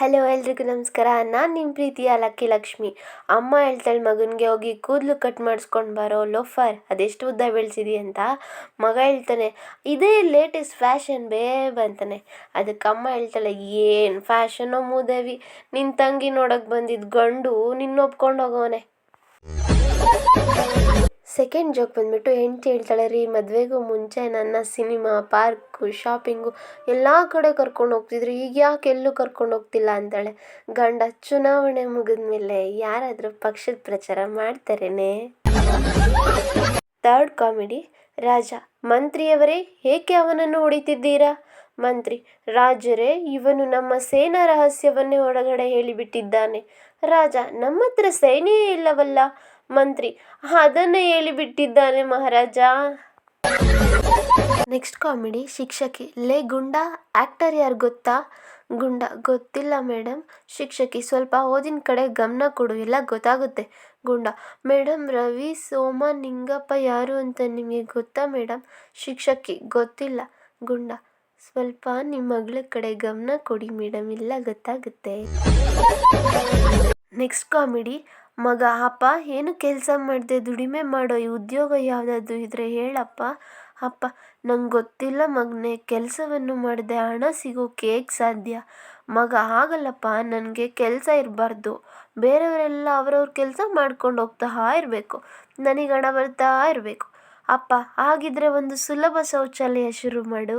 Hello ಎಲ್ರಿಗೂ ನಮಸ್ಕಾರ. ನಾನು ನಿಮ್ಮ ಪ್ರೀತಿಯ ಲಕ್ಕಿ ಲಕ್ಷ್ಮಿ. ಅಮ್ಮ ಹೇಳ್ತಾಳೆ ಮಗನಿಗೆ ಹೋಗಿ ಕೂದಲು ಕಟ್ ಮಾಡಿಸ್ಕೊಂಡು ಬರೋ ಲೋಫರ್, ಅದೆಷ್ಟು ಉದ್ದ ಬೆಳೆಸಿದಿ ಅಂತ ಮಗ ಹೇಳ್ತಾನೆ, ಇದೇ ಲೇಟೆಸ್ಟ್ ಫ್ಯಾಷನ್ ಬೇ ಬಂತಾನೆ ಅದಕ್ಕೆ ಅಮ್ಮ ಹೇಳ್ತಾಳೆ, ಏನು ಫ್ಯಾಷನೋ ಮೂದೇವಿ ನಿನ್ನ ತಂಗಿ ನೋಡೋಕೆ ಬಂದಿದ್ದ ಗಂಡು ನಿನ್ನ ಒಪ್ಕೊಂಡು ಹೋಗೋನೆ ಸೆಕೆಂಡ್ ಜೋಕ್ ಬಂದ್ಬಿಟ್ಟು ಹೆಂಡ್ತಿ ಹೇಳ್ತಾಳೆ, ರೀ, ಮದುವೆಗೂ ಮುಂಚೆ ನನ್ನ ಸಿನಿಮಾ, ಪಾರ್ಕು, ಶಾಪಿಂಗು ಎಲ್ಲ ಕಡೆ ಕರ್ಕೊಂಡು ಹೋಗ್ತಿದ್ರು. ಈಗ ಯಾಕೆ ಎಲ್ಲೂ ಕರ್ಕೊಂಡು ಹೋಗ್ತಿಲ್ಲ? ಅಂತಾಳೆ. ಗಂಡ, ಚುನಾವಣೆ ಮುಗಿದ್ಮೇಲೆ ಯಾರಾದರೂ ಪಕ್ಷದ ಪ್ರಚಾರ ಮಾಡ್ತಾರೇನೆ? ಥರ್ಡ್ ಕಾಮಿಡಿ ರಾಜ, ಮಂತ್ರಿಯವರೇ ಏಕೆ ಅವನನ್ನು ಹೊಡಿತಿದ್ದೀರಾ? ಮಂತ್ರಿ, ರಾಜರೇ, ಇವನು ನಮ್ಮ ಸೇನಾ ರಹಸ್ಯವನ್ನೇ ಹೊರಗಡೆ ಹೇಳಿಬಿಟ್ಟಿದ್ದಾನೆ. ರಾಜ ನಮ್ಮ ಹತ್ರ ಸೈನ್ಯವೇ ಇಲ್ಲವಲ್ಲ? ಮಂತ್ರಿ, ಅದನ್ನೇ ಹೇಳಿಬಿಟ್ಟಿದ್ದಾನೆ ಮಹಾರಾಜ. ನೆಕ್ಸ್ಟ್ ಕಾಮಿಡಿ, ಶಿಕ್ಷಕಿ ಲೇ ಗುಂಡ ಆ್ಯಕ್ಟರ್ ಯಾರು ಗೊತ್ತಾ? ಗುಂಡ, ಗೊತ್ತಿಲ್ಲ ಮೇಡಮ್ ಶಿಕ್ಷಕಿ, ಸ್ವಲ್ಪ ಓದಿನ ಕಡೆ ಗಮನ ಕೊಡು ಎಲ್ಲ ಗೊತ್ತಾಗುತ್ತೆ. ಗುಂಡ ಮೇಡಮ್ ರವಿ, ಸೋಮ, ನಿಂಗಪ್ಪ ಯಾರು ಅಂತ ನಿಮಗೆ ಗೊತ್ತಾ ಮೇಡಮ್ ಶಿಕ್ಷಕಿ, ಗೊತ್ತಿಲ್ಲ. ಗುಂಡ ಸ್ವಲ್ಪ ನಿಮ್ಮ ಮಗಳ ಕಡೆ ಗಮನ ಕೊಡಿ ಮೇಡಮ್ ಇಲ್ಲ ಗೊತ್ತಾಗುತ್ತೆ. Next comedy. ಮಗ, ಅಪ್ಪ, ಏನು ಕೆಲಸ ಮಾಡಿದೆ ದುಡಿಮೆ ಮಾಡೋ ಈ ಉದ್ಯೋಗ ಯಾವುದಾದ್ರು ಇದ್ರೆ ಹೇಳಪ್ಪ. ಅಪ್ಪ, ನಂಗೆ ಗೊತ್ತಿಲ್ಲ ಮಗನೇ, ಕೆಲಸವನ್ನು ಮಾಡಿದೆ ಹಣ ಸಿಗೋ ಹೇಗೆ ಸಾಧ್ಯ? ಮಗ, ಆಗಲ್ಲಪ್ಪ, ನನಗೆ ಕೆಲಸ ಇರಬಾರ್ದು. ಬೇರೆಯವರೆಲ್ಲ ಅವರವ್ರ ಕೆಲಸ ಮಾಡ್ಕೊಂಡು ಹೋಗ್ತಾ ಇರಬೇಕು. ನನಗೆ ಹಣ ಬರ್ತಾ ಇರಬೇಕು. ಅಪ್ಪ, ಹಾಗಿದ್ರೆ ಒಂದು ಸುಲಭ ಶೌಚಾಲಯ ಶುರು ಮಾಡು.